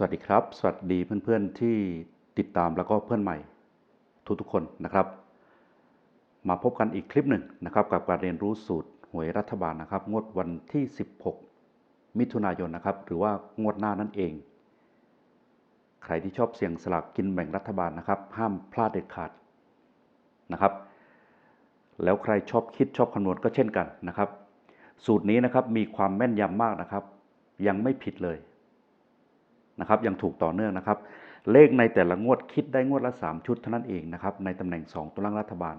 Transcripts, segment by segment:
สวัสดีครับ สวัสดีเพื่อนๆที่ติดตามแล้วก็เพื่อนใหม่ทุกๆคนนะครับ มาพบกันอีกคลิปหนึ่งนะครับ กับการเรียนรู้สูตรหวยรัฐบาลนะครับ งวดวันที่ 16 มิถุนายนนะครับ หรือว่างวดหน้านั่นเอง ใครที่ชอบเสี่ยงสลากกินแบ่งรัฐบาลนะครับ ห้ามพลาดเด็ดขาดนะครับ แล้วใครชอบคิดชอบคำนวณก็เช่นกันนะครับ สูตรนี้นะครับมีความแม่นยำมากนะครับ ยังไม่ผิดเลย นะครับยังถูกต่อเนื่องนะครับ เลขในแต่ละงวดคิดได้งวดละ 3 ชุดเท่านั้นเองนะครับในตำแหน่ง 2ตัวล่างรัฐบาล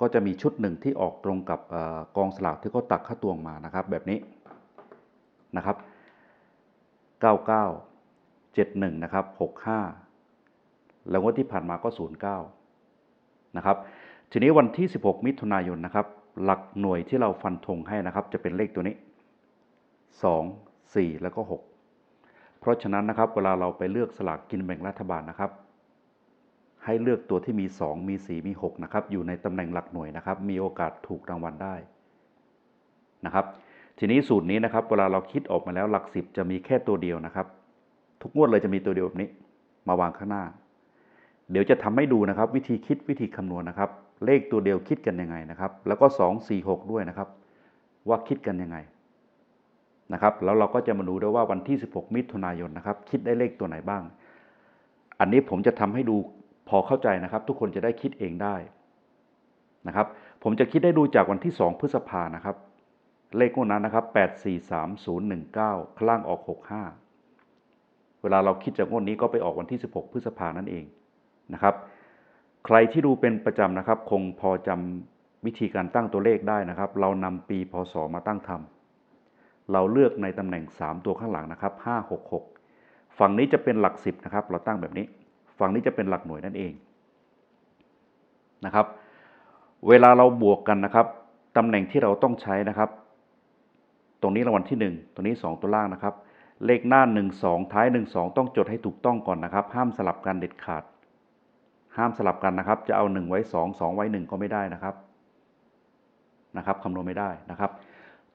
ก็จะมีชุดหนึ่งที่ออกตรงกับอกองสลากที่เขาตักค่าตวงมานะครับแบบนี้นะครับ 99 71นะครับ65 แล้วงวดที่ผ่านมาก็ 09นะครับทีนี้วันที่ 16 มิถุนายนนะครับหลักหน่วยที่เราฟันธงให้นะครับ จะเป็นเลขตัวนี้ 2 4 แล้วก็ 6 เพราะฉะนั้นนะครับเวลาเราไปเลือกสลากกินแบ่งรัฐบาลนะครับ ให้เลือกตัวที่มี 2 มี 4 มี 6 นะครับ อยู่ในตำแหน่งหลักหน่วยนะครับ มีโอกาสถูกรางวัลได้นะครับ ทีนี้สูตรนี้นะครับ เวลาเราคิดออกมาแล้วหลักสิบจะมีแค่ตัวเดียวนะครับ ทุกงวดเลยจะมีตัวเดียวแบบนี้ มาวางข้างหน้า เดี๋ยวจะทำให้ดูนะครับ วิธีคิดวิธีคำนวณนะครับ เลขตัวเดียวคิดกันยังไงนะครับ แล้วก็ 2 4 6 ด้วยนะครับ ว่าคิดกันยังไง นะครับแล้วเราก็จะมาดูด้วยว่าวันที่ 16 มิถุนายนนะครับ คิดได้เลขตัวไหนบ้าง อันนี้ผมจะทำให้ดูพอเข้าใจนะครับ ทุกคนจะได้คิดเองได้นะครับ ผมจะคิดได้ดูจากวันที่ 2 พฤษภานะครับ เลขงวดนั้นนะครับ 843019 ข้างล่างออก 65 เวลาเราคิดจากงวดนี้ก็ไปออกวันที่ 16 พฤษภานั่นเองนะครับ ใครที่ดูเป็นประจำนะครับ คงพอจำวิธีการตั้งตัวเลขได้นะครับ เรานำปีพศมาตั้งทำ เราเลือกในตำแหน่ง 3 ตัวข้างหลังนะครับ 5 6 6 ฝั่งนี้จะเป็นหลัก 10 นะครับ เราตั้งแบบนี้ ฝั่งนี้จะเป็นหลักหน่วยนั่นเองนะครับ เวลาเราบวกกันนะครับตำแหน่งที่เราต้องใช้นะครับ ตรงนี้รางวัลที่ 1 ตรงนี้ 2 ตัวล่างนะครับ เลขหน้า 1 2 ท้าย 1 2 ต้องจดให้ถูกต้องก่อนนะครับ ห้ามสลับกันเด็ดขาด ห้ามสลับกันนะครับ จะเอา 1 ไว้ 2 2 ไว้ 1 ก็ไม่ได้นะครับนะครับคำนวณไม่ได้นะครับ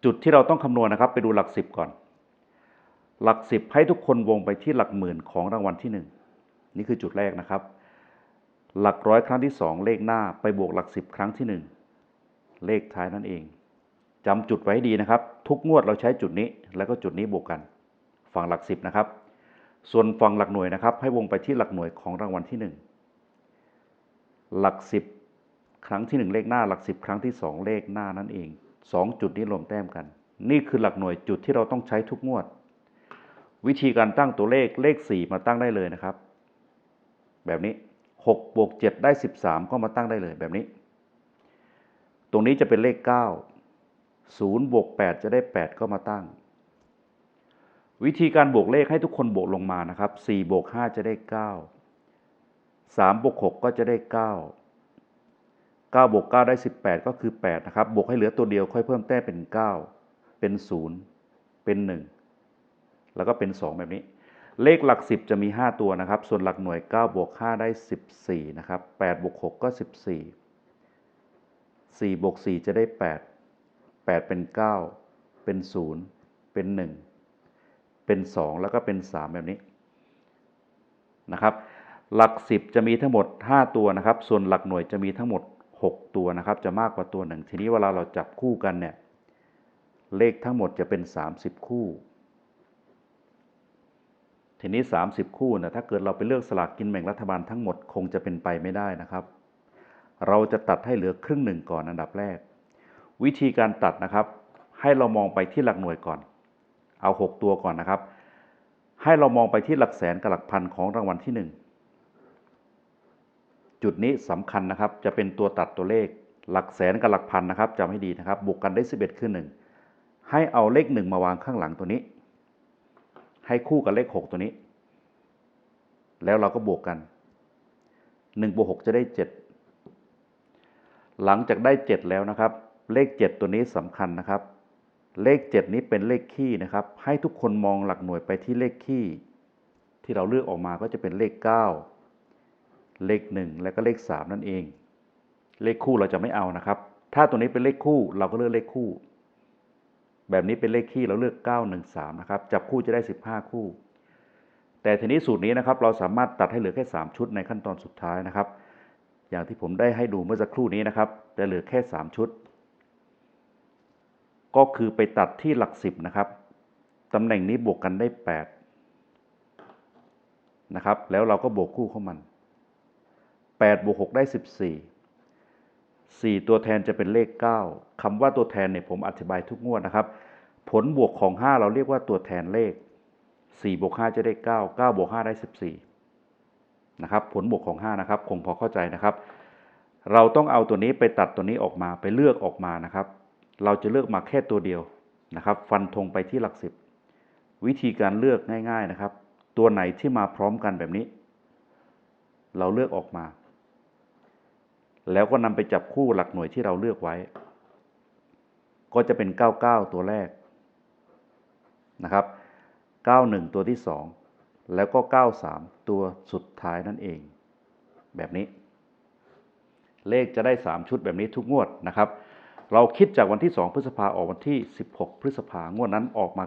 จุดที่เราต้องคำนวณนะครับ ไปดูหลักสิบก่อน หลักสิบให้ทุกคนวงไปที่หลักหมื่นของรางวัลที่หนึ่งนี่คือจุดแรกนะครับ หลักร้อยครั้งที่สองเลขหน้าไปบวกหลักสิบครั้งที่หนึ่งเลขท้ายนั่นเองจำจุดไว้ดีนะครับ ทุกงวดเราใช้จุดนี้ แล้วก็จุดนี้บวกกัน ฝั่งหลักสิบนะครับ ส่วนฝั่งหลักหน่วยนะครับ ให้วงไปที่หลักหน่วยของรางวัลที่หนึ่งหลักสิบครั้งที่หนึ่งเลขหน้าหลักสิบครั้งที่สองเลขหน้านั่นเอง สองจุดนี้รวมแต้มกัน นี่คือหลักหน่วยจุดที่เราต้องใช้ทุกงวด วิธีการตั้งตัวเลขเลข 4 มาตั้งได้เลยนะครับ แบบนี้6บวก7ได้ 13 ก็มาตั้งได้เลยแบบนี้ ตรงนี้จะเป็นเลข 9 0บวก8จะได้ 8 ก็มาตั้ง วิธีการบวกเลขให้ทุกคนบวกลงมานะครับ4บวก5จะได้ 9 3บวก6ก็จะได้ 9 9บวก9ได้ 18 ก็คือ 8 นะครับ บวกให้เหลือตัวเดียวค่อยเพิ่มแต้มเป็น 9 เป็น 0 เป็น 1 แล้วก็เป็น 2 แบบนี้ เลขหลัก 10 จะมี 5 ตัวนะครับ ส่วนหลักหน่วย 9 บวก 5 ได้ 14 นะครับ8บวก 6 ก็ 14 4บวก 4 จะได้ 8 8 เป็น 9 เป็น 0 เป็น 1 เป็น 2 แล้วก็เป็น 3 แบบนี้นะครับ หลัก 10 จะมีทั้งหมด 5 ตัวนะครับ ส่วนหลักหน่วยจะมีทั้งหมด 6 ตัวนะครับ จะมากกว่าตัวหนึ่งทีนี้เวลาเราจับคู่กันเนี่ย เลขทั้งหมดจะเป็น 30 คู่ ทีนี้ 30 คู่นะถ้าเกิดเราไปเลือกสลากกินแบ่งรัฐบาลทั้งหมดคงจะเป็นไปไม่ได้นะครับ เราจะตัดให้เหลือครึ่งหนึ่งก่อนอันดับแรก วิธีการตัดนะครับ ให้เรามองไปที่หลักหน่วยก่อน เอา 6 ตัวก่อนนะครับ ให้เรามองไปที่หลักแสนกับหลักพันของรางวัลที่ 1 จุดนี้สำคัญนะครับ จะเป็นตัวตัดตัวเลข หลักแสนกับหลักพันนะครับจำให้ดีนะครับ บวกกันได้ 11 คือ1ให้เอาเลข 1 มาวางข้างหลังตัวนี้ ให้คู่กับเลข 6 ตัวนี้ แล้วเราก็บวกกัน1บวก6จะได้ 7 หลังจากได้ 7 แล้วนะครับ เลข 7 ตัวนี้สำคัญนะครับ เลข 7 นี้เป็นเลขคี่นะครับ ให้ทุกคนมองหลักหน่วยไปที่เลขคี่ ที่เราเลือกออกมาก็จะเป็นเลข 9 เลข 1 และก็เลข 3 นั่นเอง เลขคู่เราจะไม่เอานะครับ ถ้าตัวนี้เป็นเลขคู่เราก็เลือกเลขคู่ แบบนี้เป็นเลขคี่เราเลือก 913 นะครับ จับคู่จะได้ 15 คู่ แต่ทีนี้สูตรนี้นะครับเราสามารถตัดให้เหลือแค่ 3 ชุดในขั้นตอนสุดท้ายนะครับ อย่างที่ผมได้ให้ดูเมื่อสักครู่นี้นะครับจะเหลือแค่ 3 ชุด ก็คือไปตัดที่หลักสิบนะครับตำแหน่งนี้บวกกันได้ 8 นะครับ แล้วเราก็บวกคู่เข้ามัน 8บวก6ได้ 14 4 ตัวแทนจะเป็นเลข 9คำว่าตัวแทนเนี่ยผมอธิบายทุกงวดนะครับ ผลบวกของ 5 เราเรียกว่าตัวแทนเลข 4บวก5จะได้ 9 9บวก5ได้ 14 นะครับ ผลบวกของ 5 นะครับ คงพอเข้าใจนะครับ เราต้องเอาตัวนี้ไปตัดตัวนี้ออกมาไปเลือกออกมานะครับ เราจะเลือกมาแค่ตัวเดียวนะครับ ฟันธงไปที่หลักสิบวิธีการเลือกง่าย ๆนะครับ ตัวไหนที่มาพร้อมกันแบบนี้ เราเลือกออกมา แล้วก็นำไปจับคู่หลักหน่วยที่เราเลือกไว้ ก็จะเป็น 99 ตัวแรกนะครับ 91 ตัวที่ 2 แล้วก็ 93 ตัวสุดท้ายนั่นเอง แบบนี้ เลขจะได้ 3 ชุดแบบนี้ทุกงวดนะครับ เราคิดจากวันที่ 2 พฤษภาออกวันที่ 16 พฤษภางวดนั้นออกมา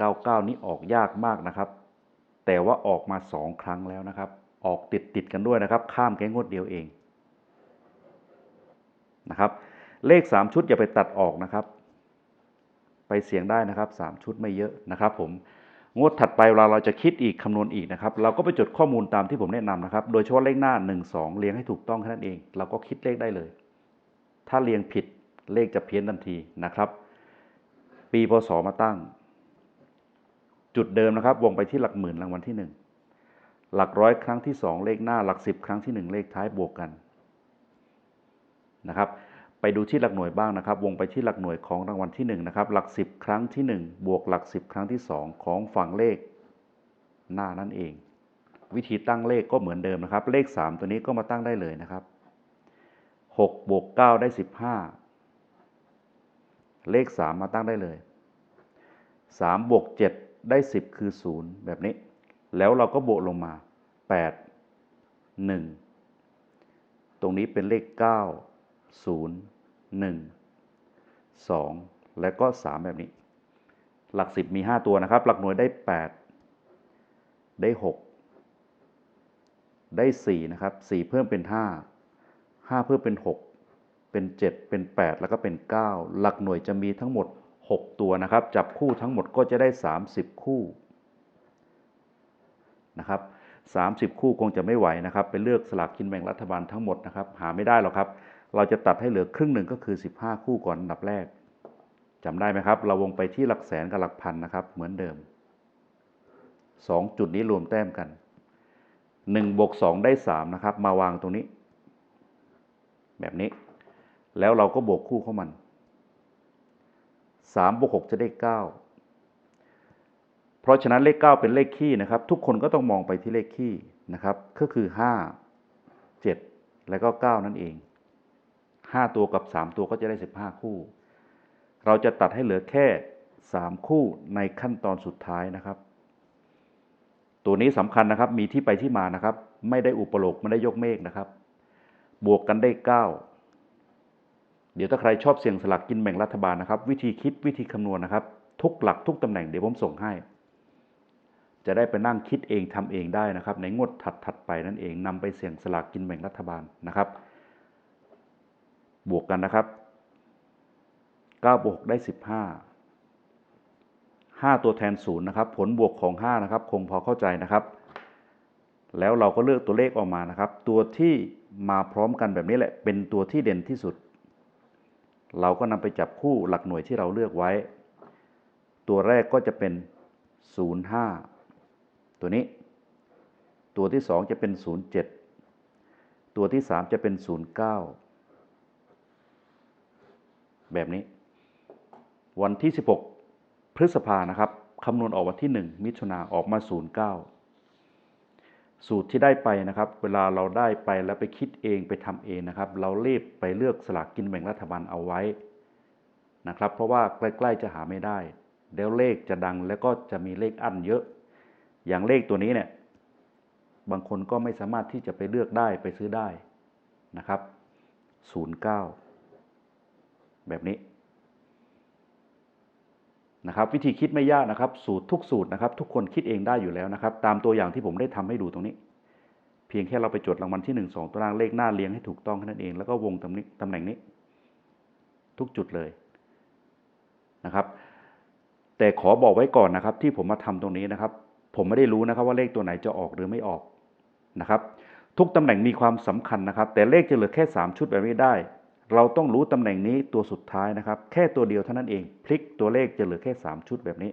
99 99 นี้ออกยากมากนะครับ แต่ว่าออกมา 2 ครั้งแล้วนะครับ ออกติดติดกันด้วยนะครับ ข้ามแค่งวดเดียวเองนะครับ เลข 3 ชุดอย่าไปตัดออกนะครับ ไปเสียงได้นะครับ 3 ชุดไม่เยอะนะครับ ผมงวดถัดไปเวลาเราจะคิดอีกคำนวณอีกนะครับ เราก็ไปจดข้อมูลตามที่ผมแนะนำนะครับ โดยเฉพาะเลขหน้า 1 2 เรียงให้ถูกต้องแค่นั้นเอง เราก็คิดเลขได้เลย ถ้าเรียงผิดเลขจะเพี้ยนทันทีนะครับ ปีพศมาตั้ง จุดเดิมนะครับวงไปที่หลักหมื่นรางวัลที่ 1 หลักร้อยครั้งที่ 2 เลขหน้า หลักสิบครั้งที่ 1 เลขท้ายบวกกันนะครับไปดูที่หลักหน่วยบ้างนะครับ วงไปที่หลักหน่วยของรางวัลที่1นะครับหลักสิบครั้งที่ 1 บวกหลักสิบครั้งที่ 2 ของฝั่งเลขหน้านั่นเอง วิธีตั้งเลขก็เหมือนเดิมนะครับ เลข 3 ตัวนี้ก็มาตั้งได้เลยนะครับ6บวก9ได้ 15 เลข 3 มาตั้งได้เลย3บวก7ได้ 10 คือ 0 แบบนี้ แล้วเราก็บวกลงมา 8 1 ตรงนี้เป็นเลข 9 0 1 2 และก็ 3 แบบนี้ หลัก 10 มี 5 ตัวนะครับ หลักหน่วยได้ 8 ได้ 6 ได้ 4 นะครับ 4 เพิ่มเป็น 5 5 เพิ่มเป็น 6 เป็น 7 เป็น 8 แล้วก็เป็น 9 หลักหน่วยจะมีทั้งหมด 6 ตัวนะครับ จับคู่ทั้งหมดก็จะได้ 30 คู่ นะครับ30 คู่คงจะไม่ไหวนะครับไปเลือกสลากกินแบ่งรัฐบาลทั้งหมดนะครับหาไม่ได้หรอกครับ เราจะตัดให้เหลือครึ่งหนึ่งก็คือ 15 คู่ก่อนอันดับแรกจำได้ไหมครับ เราวงไปที่หลักแสนกับหลักพันนะครับเหมือนเดิม 2 จุดนี้รวมแต้มกัน1บวก2ได้3นะครับมาวางตรงนี้ แบบนี้ แล้วเราก็บวกคู่เข้ามัน3บวก6จะได้ 9 ราะฉะนั้นเลข 9 เป็นเลขคี่นะครับ ทุกคนก็ต้องมองไปที่เลขคี่นะครับ ก็คือ 5 7 แล้วก็ 9 นั่นเอง 5 ตัวกับ 3 ตัวก็จะได้ 15 คู่ เราจะตัดให้เหลือแค่ 3 คู่ในขั้นตอนสุดท้ายนะครับ ตัวนี้สำคัญนะครับ มีที่ไปที่มานะครับ ไม่ได้อุปโลกไม่ได้ยกเมฆนะครับ บวกกันได้ 9 เดี๋ยวถ้าใครชอบเสี่ยงสลักกินแบ่งรัฐบาลนะครับ วิธีคิดวิธีคำนวณนะครับ ทุกหลักทุกตำแหน่งเดี๋ยวผมส่งให้ จะได้ไปนั่งคิดเองทำเองได้นะครับ ในงวดถัดถัดไปนั่นเองนำไปเสี่ยงสลากกินแบ่งรัฐบาลนะครับ บวกกันนะครับ9บวกได้ 15 5 ตัวแทนศูนย์นะครับผลบวกของ 5 นะครับ คงพอเข้าใจนะครับ แล้วเราก็เลือกตัวเลขออกมานะครับ ตัวที่มาพร้อมกันแบบนี้แหละ เป็นตัวที่เด่นที่สุด เราก็นำไปจับคู่หลักหน่วยที่เราเลือกไว้ ตัวแรกก็จะเป็น 05 ตัวนี้ ตัวที่ 2 จะเป็น 07 ตัวที่ 3 จะเป็น 09 แบบนี้ วันที่ 16 พฤษภานะครับคำนวณออกวันที่ 1 มิถุนาออกมา 09 สูตรที่ได้ไปนะครับ เวลาเราได้ไปแล้วไปคิดเองไปทำเองนะครับ เราเรีบไปเลือกสลากกินแบ่งรัฐบาลเอาไว้นะครับ เพราะว่าใกล้ ๆ จะหาไม่ได้ แล้วเลขจะดังแล้วก็จะมีเลขอั้นเยอะ อย่างเลขตัวนี้เนี่ยบางคนก็ไม่สามารถที่จะไปเลือกได้ไปซื้อได้นะครับ 09 แบบนี้นะครับ วิธีคิดไม่ยากนะครับ สูตรทุกสูตรนะครับ ทุกคนคิดเองได้อยู่แล้วนะครับ ตามตัวอย่างที่ผมได้ทำให้ดูตรงนี้ เพียงแค่เราไปจดรางวัลที่หนึ่งสองตัวล่างเลขหน้าเรียงให้ถูกต้องแค่นั้นเองแล้วก็วงตำแหน่งตำแหน่งนี้ ทุกจุดเลยนะครับ แต่ขอบอกไว้ก่อนนะครับ ที่ผมมาทำตรงนี้นะครับ ผมไม่ได้รู้นะครับว่าเลขตัวไหนจะออกหรือไม่ออกนะครับ ทุกตำแหน่งมีความสำคัญนะครับ แต่เลขจะเหลือแค่ 3 ชุดแบบนี้ได้ เราต้องรู้ตำแหน่งนี้ตัวสุดท้ายนะครับ แค่ตัวเดียวเท่านั้นเอง พลิกตัวเลขจะเหลือแค่ 3 ชุดแบบนี้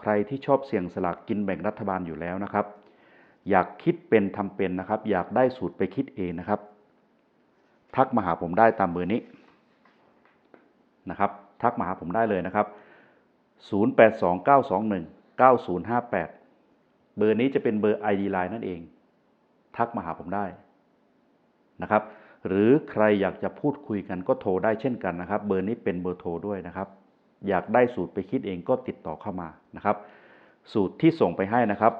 ใครที่ชอบเสี่ยงสลากกินแบ่งรัฐบาลอยู่แล้วนะครับ อยากคิดเป็นทำเป็นนะครับ อยากได้สูตรไปคิดเองนะครับ ทักมาหาผมได้ตามเบอร์นี้นะครับ ทักมาหาผมได้เลยนะครับ 9058 เบอร์นี้จะเป็นเบอร์ ID Line นั่นเอง ทักมาหาผมได้นะครับ หรือใครอยากจะพูดคุยกันก็โทรได้เช่นกันนะครับ เบอร์นี้เป็นเบอร์โทรด้วยนะครับ อยากได้สูตรไปคิดเองก็ติดต่อเข้ามานะครับ สูตรที่ส่งไปให้นะครับ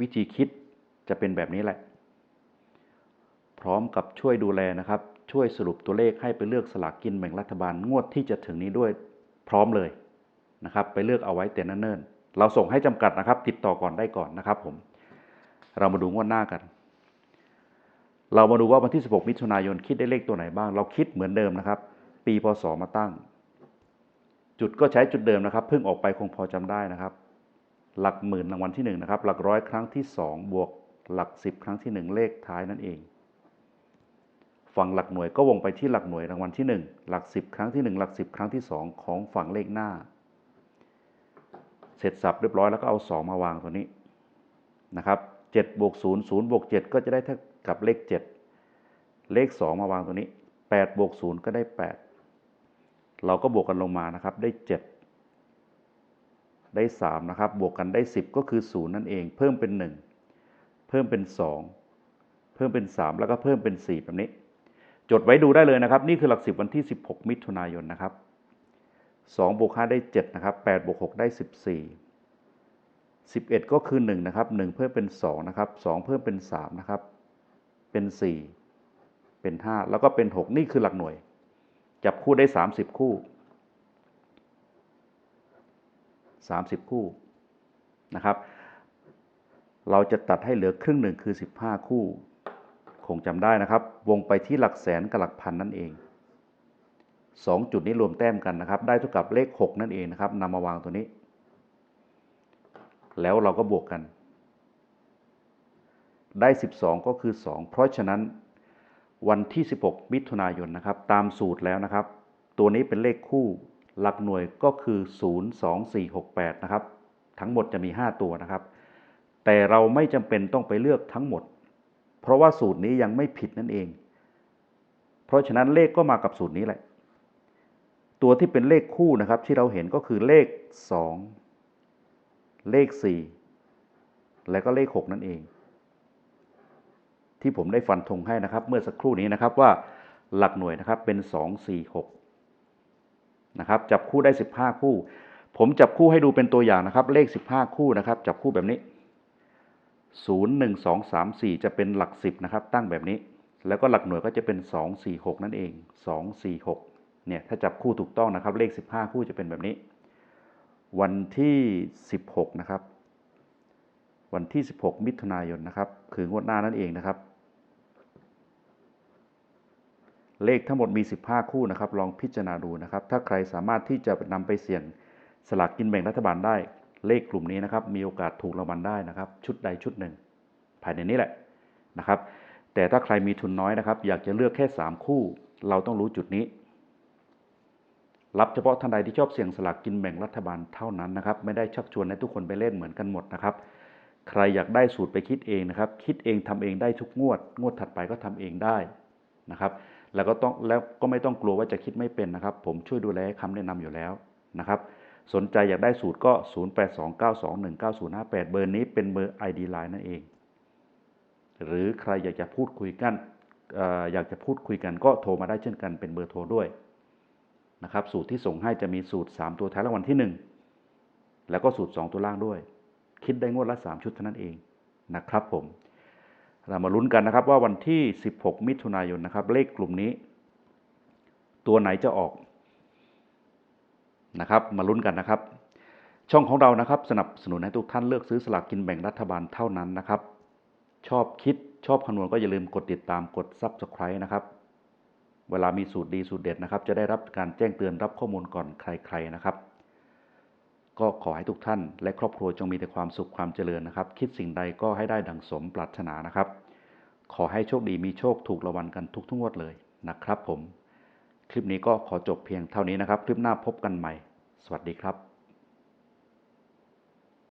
วิธีคิดจะเป็นแบบนี้แหละ พร้อมกับช่วยดูแลนะครับ ช่วยสรุปตัวเลขให้ไปเลือกสลากกินแบ่งรัฐบาลงวดที่จะถึงนี้ด้วยพร้อมเลยนะครับ ไปเลือกเอาไว้แต่นเนิ่นๆ เราส่งให้จำกัดนะครับ ติดต่อก่อนได้ก่อนนะครับผม เรามาดูงวดหน้ากัน เรามาดูว่าวันที่ 16 มิถุนายนคิดได้เลขตัวไหนบ้าง เราคิดเหมือนเดิมนะครับ ปีพศมาตั้ง จุดก็ใช้จุดเดิมนะครับ เพิ่งออกไปคงพอจำได้นะครับ หลักหมื่นรางวัลที่1นะครับ หลักร้อยครั้งที่ 2 บวกหลัก 10 ครั้งที่ 1 เลขท้ายนั่นเองฝั่งหลักหน่วยก็วงไปที่หลักหน่วยรางวัลที่ 1 หลัก 10 ครั้งที่ 1 หลัก 10 ครั้งที่ 2 ของฝั่งเลขหน้า เสร็จสับเรียบร้อยแล้วก็เอา 2 มาวางตัวนี้นะครับ7บวก0 0บวก7ก็จะได้เท่ากับเลข 7 เลข 2 มาวางตัวนี้8บวก0ก็ได้ 8 เราก็บวกกันลงมานะครับได้ 7 ได้3นะครับบวกกันได้ 10 ก็คือ 0 นั่นเอง เพิ่มเป็น 1 เพิ่มเป็น 2 เพิ่มเป็น 3 แล้วก็เพิ่มเป็น 4 แบบนี้ จดไว้ดูได้เลยนะครับ นี่คือหลัก 10 วันที่ 16 มิถุนายนนะครับ 2บวก5ได้ 7 นะครับ8บวก6ได้ 14 11 ก็คือ 1 นะครับ 1 เพิ่มเป็น 2 นะครับ 2 เพิ่มเป็น 3 นะครับ เป็น 4 เป็น 5 แล้วก็เป็น 6 นี่คือหลักหน่วย จับคู่ได้ 30 คู่ 30 คู่นะครับ เราจะตัดให้เหลือครึ่งหนึ่งคือ 15 คู่ คงจำได้นะครับ วงไปที่หลักแสนกับหลักพันนั่นเอง 2 จุดนี้รวมแต้มกันนะครับ ได้เท่ากับเลข 6 นั่นเองนะครับนำมาวางตัวนี้ แล้วเราก็บวกกัน ได้ 12 ก็คือ 2 เพราะฉะนั้นวันที่ 16 มิถุนายนนะครับ ตามสูตรแล้วนะครับ ตัวนี้เป็นเลขคู่หลักหน่วยก็คือ 0 2 4 6 8 นะครับ ทั้งหมดจะมี 5 ตัวนะครับ แต่เราไม่จำเป็นต้องไปเลือกทั้งหมด เพราะว่าสูตรนี้ยังไม่ผิดนั่นเอง เพราะฉะนั้นเลขก็มากับสูตรนี้แหละ ตัวที่เป็นเลขคู่นะครับที่เราเห็นก็คือเลข 2 เลข 4 และก็เลข 6 นั่นเอง ที่ผมได้ฟันธงให้นะครับ เมื่อสักครู่นี้นะครับว่าหลักหน่วยนะครับเป็น 2 4 6นะครับจับคู่ได้ 15 คู่ ผมจับคู่ให้ดูเป็นตัวอย่างนะครับ เลข 15 คู่นะครับ จับคู่แบบนี้ 0 1 2 3 4 จะเป็นหลัก 10นะครับตั้งแบบนี้ แล้วก็หลักหน่วยก็จะเป็น 2 4 6 นั่นเอง 2 4 6 เนี่ยถ้าจับคู่ถูกต้องนะครับเลข 15 คู่จะเป็นแบบนี้ วันที่ 16 นะครับ วันที่ 16 มิถุนายนนะครับ คืองวดหน้านั่นเองนะครับ เลขทั้งหมดมี 15 คู่นะครับ ลองพิจารณาดูนะครับ ถ้าใครสามารถที่จะนำไปเสี่ยงสลากกินแบ่งรัฐบาลได้ เลขกลุ่มนี้นะครับ มีโอกาสถูกรางวัลได้นะครับ ชุดใดชุดหนึ่ง ภายในนี้แหละนะครับ แต่ถ้าใครมีทุนน้อยนะครับ อยากจะเลือกแค่ 3 คู่ เราต้องรู้จุดนี้ รับเฉพาะท่านใดที่ชอบเสี่ยงสลากกินแบ่งรัฐบาลเท่านั้นนะครับ ไม่ได้ชักชวนให้ทุกคนไปเล่นเหมือนกันหมดนะครับ ใครอยากได้สูตรไปคิดเองนะครับ คิดเองทำเองได้ทุกงวด งวดถัดไปก็ทำเองได้นะครับ แล้วก็ต้องแล้วก็ไม่ต้องกลัวว่าจะคิดไม่เป็นนะครับ ผมช่วยดูแลคำแนะนำอยู่แล้วนะครับ สนใจอยากได้สูตรก็ 0829219058 เบอร์นี้เป็นเบอร์ ID Line นั่นเอง หรือใครอยากจะพูดคุยกันอออยากจะพูดคุยกันก็โทรมาได้เช่นกันเป็นเบอร์โทรด้วย นะครับ สูตรที่ส่งให้จะมีสูตร 3 ตัวท้ายรางวัลที่ 1 แล้วก็สูตร 2 ตัวล่างด้วย คิดได้งวดละ 3 ชุดเท่านั้นเองนะครับผม เรามาลุ้นกันนะครับว่าวันที่ 16 มิถุนายนนะครับ เลขกลุ่มนี้ ตัวไหนจะออกนะครับ มาลุ้นกันนะครับ ช่องของเรานะครับ สนับสนุนให้ทุกท่านเลือกซื้อสลากกินแบ่งรัฐบาลเท่านั้นนะครับ ชอบคิดชอบคำนวณก็อย่าลืมกดติดตามกด Subscribe นะครับ เวลามีสูตรดีสูตรเด็ดนะครับ จะได้รับการแจ้งเตือนรับข้อมูลก่อนใครๆนะครับ ก็ขอให้ทุกท่าน และครอบครัวจงมีแต่ความสุขความเจริญนะครับ คิดสิ่งใดก็ให้ได้ดังสมปรารถนานะครับ ขอให้โชคดีมีโชคถูกรางวัลกันทุกทุกงวดเลยนะครับ ผม คลิปนี้ก็ขอจบเพียงเท่านี้นะครับ คลิปหน้าพบกันใหม่ สวัสดีครับ